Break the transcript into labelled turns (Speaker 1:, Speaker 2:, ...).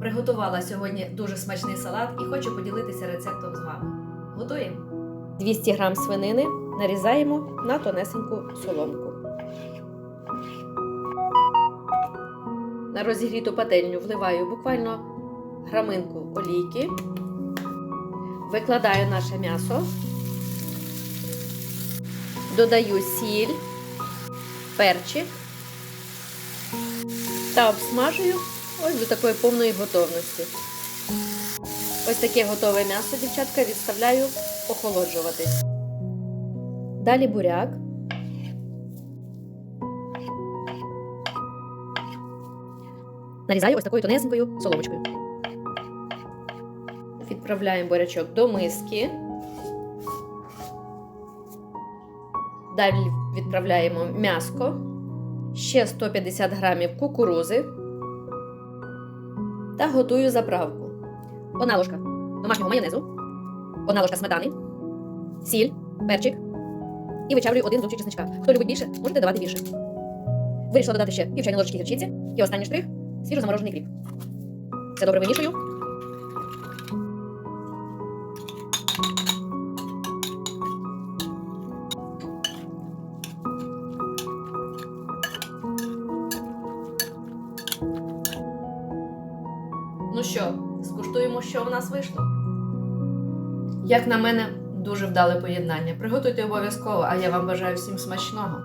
Speaker 1: Приготувала сьогодні дуже смачний салат і хочу поділитися рецептом з вами. Готуємо 200 г свинини нарізаємо на тонесеньку соломку. На розігріту пательню вливаю буквально граминку олійки, викладаю наше м'ясо, додаю сіль, перчик та обсмажую ось до такої повної готовності. Ось таке готове м'ясо, дівчатка, відставляю охолоджуватись. Далі буряк. Нарізаю ось такою тонесенькою соломочкою. Відправляємо бурячок до миски. Далі відправляємо м'яско, ще 150 грамів кукурузи та готую заправку. Одна ложка домашнього майонезу, одна ложка сметани, сіль, перчик і вичавлюю один зубчик чесничка. Хто любить більше, можете давати більше. Вирішила додати ще пів чайної ложечки гірчиці і останній штрих свіжо заморожений кріп. Все добре вимішую. Ну що, скуштуємо, що в нас вийшло. Як на мене, дуже вдале поєднання. Приготуйте обов'язково, а я вам бажаю всім смачного.